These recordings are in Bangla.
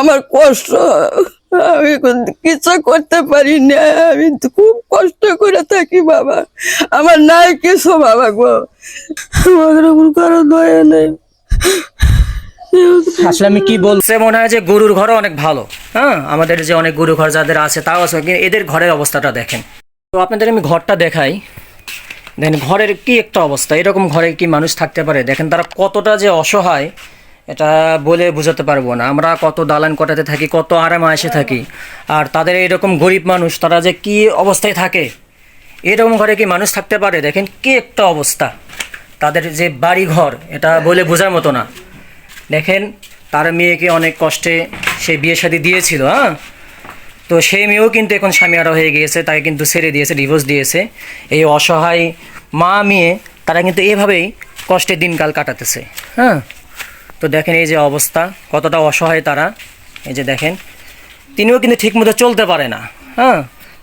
আমার কষ্ট আমি কিছু করতে পারি না। আমি খুব কষ্ট করে থাকি বাবা। আমার নাই কিছু বাবা গো। আমার এমন কারও দয়া নেই। আসলে আমি কি বলছে মনে হয় যে গরুর ঘরও অনেক ভালো। হ্যাঁ আমাদের যে অনেক গরু ঘর যাদের আছে, তাও আছে, কিন্তু এদের ঘরের অবস্থাটা দেখেন। তো আপনাদের আমি ঘরটা দেখাই। দেখেন, ঘরের কি একটা অবস্থা? এরকম ঘরে কি মানুষ থাকতে পারে? দেখেন, তারা কতটা যে অসহায়। এটা বলে বোঝাতে পারব না। আমরা কত দালান কটাতে থাকি, কত আরামে এসে থাকি। আর তাদের এরকম গরিব মানুষ, তারা যে কি অবস্থায় থাকে, এরকম ঘরে কি মানুষ থাকতে পারে? দেখেন কি একটা অবস্থা। তাদের যে বাড়ি ঘর এটা বলে বোঝার মতো না। দেখেন, তার মেয়েকে অনেক কষ্টে সে বিয়ে শাদী দিয়েছিল হ্যাঁ? তো সেই মেয়েও কিন্তু এখন স্বামীহারা হয়ে গিয়েছে, তাকে কিন্তু ছেড়ে দিয়েছে ডিভোর্স দিয়েছে। এই অসহায় মা মেয়ে, তারা কিন্তু এভাবেই কষ্টে দিনকাল কাটাতেছে হ্যাঁ? তো দেখেন এই যে অবস্থা, কতটা অসহায় তারা। এই যে দেখেন, তিনিও কিন্তু ঠিকমতো চলতে পারে না হ্যাঁ?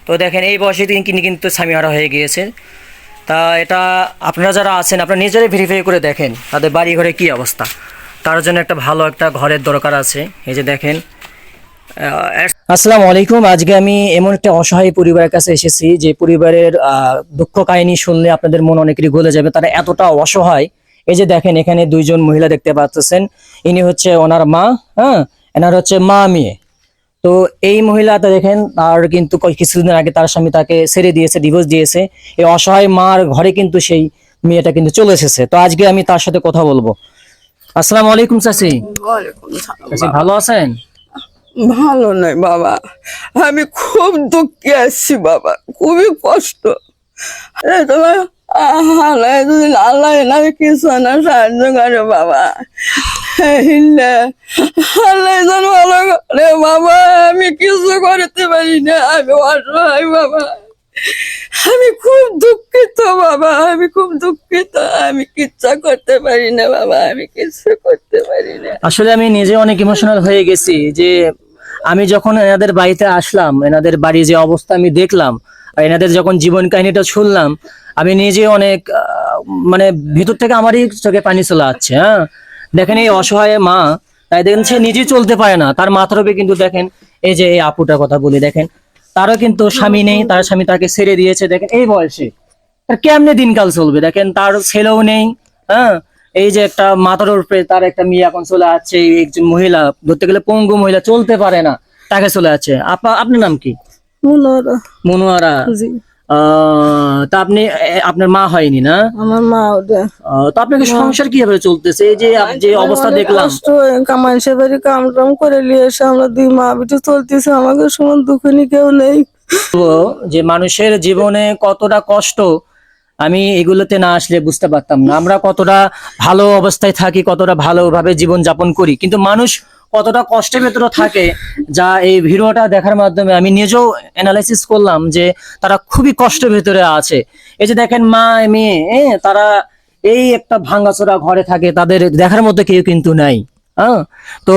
তো দেখেন এই বয়সে তিনি কিন্তু স্বামীহারা হয়ে গিয়েছে তা এটা আপনারা যারা আছেন, আপনারা নিজেরাই ভেরিফাই করে দেখেন, তাদের বাড়ি ঘরে কী অবস্থা। তার জন্য একটা ভালো একটা ঘরের দরকার আছে। এই যে দেখেন আসসালামু আলাইকুম। আজকে আমি এমন একটা অসহায় পরিবারের কাছে এসেছি, যে পরিবারের দুঃখ কাহিনী শুনলে আপনাদের মন অনেকেরই গলে যাবে। তারা এতটা অসহায় এই যে দেখেন এখানে দুইজন মহিলা দেখতে পাচ্ছেন। ইনি হচ্ছে ওনার মা হ্যাঁ? এনার হচ্ছে মা মেয়ে। তো এই মহিলাটা দেখেন তার কিন্তু কিছুদিন আগে তার স্বামী তাকে ছেড়ে দিয়েছে ডিভোর্স দিয়েছে। এই অসহায় মার ঘরে কিন্তু সেই মেয়েটা কিন্তু চলে এসেছে। তো আজকে আমি তার সাথে কথা বলব। আসসালামু আলাইকুম চাচি। চাচি ভালো আছেন? ভালো নয় বাবা। আমি খুব দুঃখে আছি বাবা। খুবই কষ্ট। আরে তোমার আল্লাহ আমি করতে পারি না আমি খুব দুঃখিত বাবা আমি খুব দুঃখিত আমি কিচ্ছা করতে পারি না বাবা আমি কিছু করতে পারি না আসলে আমি নিজে অনেক ইমোশনাল হয়ে গেছি যে আমি যখন এনাদের বাড়িতে আসলাম, এনাদের বাড়ি যে অবস্থা আমি দেখলাম এনাদের যখন জীবন কাহিনীটা শুনলাম, আমি নিজে অনেক মানে ভিতর থেকে আমারই চোখে পানি চলে আসছে হ্যাঁ? দেখেন এই অসহায় মা, তাই দেখেন সে নিজে চলতে পারে না। তার মাথার উপরে কিন্তু দেখেন, এই যে এই আপুটার কথা বলি, দেখেন, তারও কিন্তু স্বামী নেই, তার স্বামী তাকে ছেড়ে দিয়েছে, দেখেন, এই বয়সে। তার কেমনে দিনকাল চলবে? দেখেন, তার ছেলেও নেই হ্যাঁ? এই যে একটা মাথার উপরে তার একটা মেয়ে এখন চলে আসছে একজন মহিলা, ধরতে গেলে পঙ্গু মহিলা, চলতে পারে না, তাকে চলে যাচ্ছে আপা, আপনার নাম কি? মনোয়ারা। জি। তা আপনি আপনার মা হয়নি না? আমার মা ওটা তো আপনাকে সংসার কীভাবে চলতেছে? এই যে যে অবস্থা দেখলাম। কষ্ট কামান কাম টাম করে নিয়ে এসে আমরা দুই মা বিটু চলতেছে। আমাকে সমান দুঃখনি কেউ নেই। যে মানুষের জীবনে কতটা কষ্ট আমি এগুলোতে না আসলে বুঝতে পারতাম না। আমরা কতটা ভালো অবস্থায় থাকি কতটা ভালোভাবে জীবন যাপন করি। কিন্তু মানুষ কতটা কষ্টের ভেতরে থাকে যা এই ভিডিওটা দেখার মাধ্যমে আমি নিজেও অ্যানালাইসিস করলাম যে তারা খুবই কষ্টের ভেতরে আছে। এই যে দেখেন মা মেয়ে এ, তারা এই একটা ভাঙ্গাচোরা ঘরে থাকে তাদের দেখার মধ্যে কেউ কিন্তু নাই হ্যাঁ? তো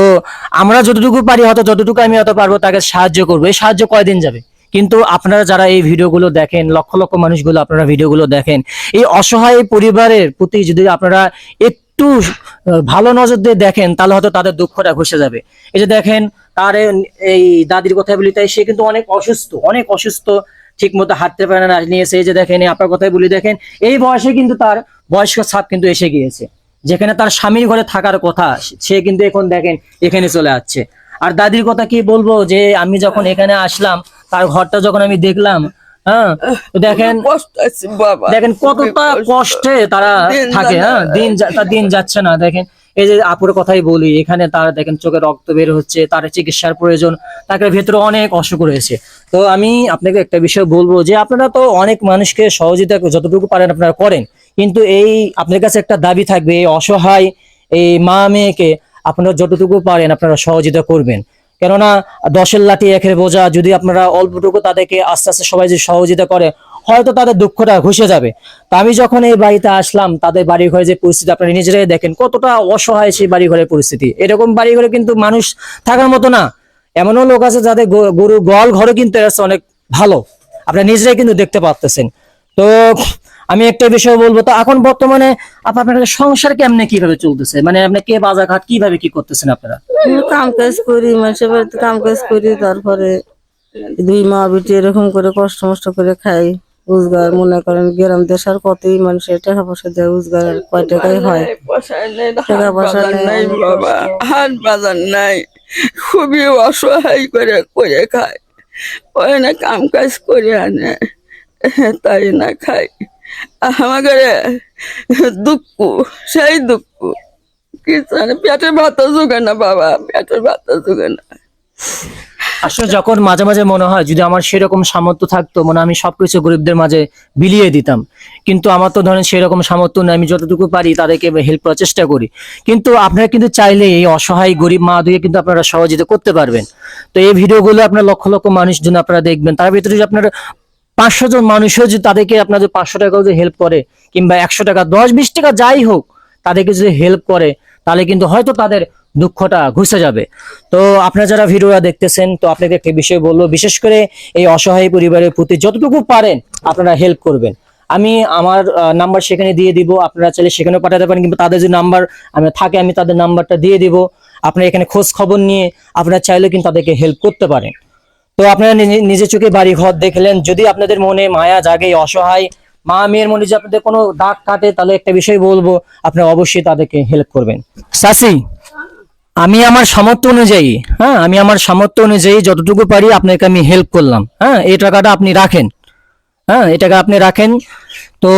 আমরা যতটুকু পারি হয়তো যতটুকু আমি হয়তো পারব তাকে সাহায্য করব। এই সাহায্য কয়দিন যাবে? কিন্তু আপনারা যারা এই ভিডিওগুলো দেখেন লক্ষ লক্ষ মানুষগুলো আপনারা ভিডিওগুলো দেখেন এই অসহায় পরিবারের প্রতি যদি আপনারা একটু আহ, ভালো নজর দিয়ে দেখেন তাহলে হয়তো তাদের দুঃখটা ঘষে যাবে। এই যে দেখেন তার এই দাদির কথা বলি তাই সে কিন্তু অনেক অসুস্থ অনেক অসুস্থ ঠিক মতো হাঁটতে পারে না নিয়েছে। এই যে দেখেন আপনার কথাই বলি দেখেন এই বয়সে কিন্তু তার বয়স্ক ছাপ কিন্তু এসে গিয়েছে। যেখানে তার স্বামীর ঘরে থাকার কথা সে কিন্তু এখন দেখেন এখানে চলে আসছে। আর দাদির কথা কি বলব যে আমি যখন এখানে আসলাম তার ঘরটা যখন আমি দেখলাম হ্যাঁ? দেখেন বাবা দেখেন কতটা কষ্টে। তারা থাকে হ্যাঁ? দিন দিন যাচ্ছে না। দেখেন এই যে আপুর কথাই বলি এখানে তার দেখেন চোখে রক্ত বের হচ্ছে তার চিকিৎসার প্রয়োজন তাকে ভেতরে অনেক অসুখ রয়েছে। তো আমি আপনাকে একটা বিষয় বলব যে আপনারা তো অনেক মানুষকে সহযোগিতা যতটুকু পারেন আপনারা করেন কিন্তু এই আপনার কাছে একটা দাবি থাকবে এই অসহায় এই মা মেয়েকে আপনারা যতটুকু পারেন আপনারা সহযোগিতা করবেন। কেননা দশের লাঠি একের বোঝা যদি আপনারা অল্পটুকু তাদেরকে আস্তে আস্তে সবাই যদি সহযোগিতা করে, হয়তো তাদের দুঃখটা ঘুষে যাবে। তা আমি যখন এই বাড়িতে আসলাম, তাদের বাড়ি ঘরে যে পরিস্থিতি আপনারা নিজেরাই দেখেন, কতটা অসহায় সেই বাড়ি ঘরের পরিস্থিতি। এরকম বাড়ি ঘরে কিন্তু মানুষ থাকার মতো না। এমনও লোক আছে যাদের গরু গোয়াল ঘরে কিন্তু অনেক ভালো। আপনারা নিজেরাই কিন্তু দেখতে পাচ্তেছেন তো আমি একটা বিষয় বলব তো এখন বর্তমানে আপনার সংসার কেমনে কীভাবে চলতেছে? মানে আপনি কে বাজার ঘাট কীভাবে কি করতেছেন আপনারা? কাম কাজ করি মানুষের বাড়িতে কাম কাজ করি তারপরে দুই মা বেটি এরকম করে কষ্ট মষ্ট করে খাই রোজগার মনে করেন গ্রাম দেশ আর কতই মানুষের টাকা পয়সা দেয় রোজগার কয় টাকাই হয়। টাকা পয়সা বাজার নেই, নাই বাবা হাট বাজার নাই খুবই অসহায় করে করে খায়। ওই না কাম কাজ করে আনে তাই না খাই। আমাকে দুঃখ সেই দুঃখ কি জানে, পেটের ভাত জোগে না বাবা, পেটের ভাত জোগে না। আসলে যখন মাঝে মাঝে মনে হয় যদি আমার সেরকম সামর্থ্য থাকতো মানে আমি সবকিছু গরিবদের মাঝে বিলিয়ে দিতাম। কিন্তু আমার তো ধরেন সেরকম সামর্থ্য নেই, আমি যতটুকু পারি তাদেরকে হেল্প করার চেষ্টা করি। কিন্তু আপনারা কিন্তু চাইলে এই অসহায় গরিব মা দুয়ে কিন্তু আপনারা সহযোগিতা করতে পারবেন। তো এই ভিডিওগুলো আপনার লক্ষ লক্ষ মানুষ জন্য আপনারা দেখবেন, তার ভিতরে যদি আপনার পাঁচশো জন মানুষও যদি তাদেরকে আপনার আপনাদের পাঁচশো টাকা যদি হেল্প করে, কিংবা একশো টাকা, দশ, বিশ টাকা যাই হোক, তাদেরকে যদি হেল্প করে, তাহলে কিন্তু হয়তো তাদের দুঃখটা ঘুষে যাবে। তো আপনারা যারা ভিডিওটা দেখতেছেন, তো আপনাকে একটা বিষয় বলব, বিশেষ করে এই অসহায় পরিবারের প্রতি যতটুকু পারেন আপনারা হেল্প করবেন। আমি আমার নাম্বার সেখানে দিয়ে দিব, আপনারা চাইলে সেখানেও পাঠাতে পারেন, কিন্তু তাদের যে নাম্বার আমি থাকে, আমি তাদের নাম্বারটা দিয়ে দিব। আপনারা এখানে খোঁজ খবর নিয়ে আপনারা চাইলে কিন্তু তাদেরকে হেল্প করতে পারেন। তো আপনারা নিজে- চোখে বাড়ি ঘর দেখলেন। যদি আপনাদের মনে মায়া জাগে, অসহায়, মা, মেয়ের মনে যদি আপনাদের কোনো দাগ কাটে, তাহলে একটা বিষয় বলব, আপনারা অবশ্যই তাদেরকে হেল্প করবেন। সাসি, আমি আমার সামর্থ্য অনুযায়ী হ্যাঁ আমি আমার সামর্থ্য অনুযায়ী যতটুকু পারি আপনাকে আমি হেল্প করলাম। হ্যাঁ এই টাকাটা আপনি রাখেন। হ্যাঁ এই টাকা আপনি রাখেন। তো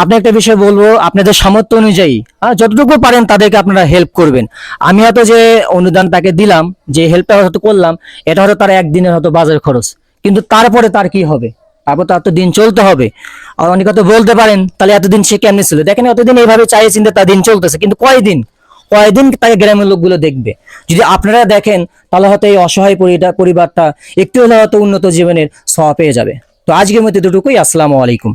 আপনি একটা বিষয় বলব, আপনাদের সামর্থ্য অনুযায়ী হ্যাঁ যতটুকু পারেন তাদেরকে আপনারা হেল্প করবেন। আমি হয়তো যে অনুদান তাকে দিলাম, যে হেল্পটা হয়তো করলাম, এটা হয়তো তার একদিনের হয়তো বাজার খরচ। কিন্তু তারপরে তার কি হবে? তারপর তার তো দিন চলতে হবে। আর অনেকে তো বলতে পারেন, তাহলে এতদিন সে কেমনি ছিল? দেখেন এতদিন এইভাবে চাইয়ে চিন্তে তার দিন চলতেছে, কিন্তু কয়দিন? কয়দিন তাকে গ্রামের লোকগুলো দেখবে? যদি আপনারা দেখেন, তাহলে হয়তো এই অসহায় পরিবারটা একটু হলে হয়তো উন্নত জীবনের সহ পেয়ে যাবে। তো আজকের মধ্যে দুটুকুই আসসালামু আলাইকুম।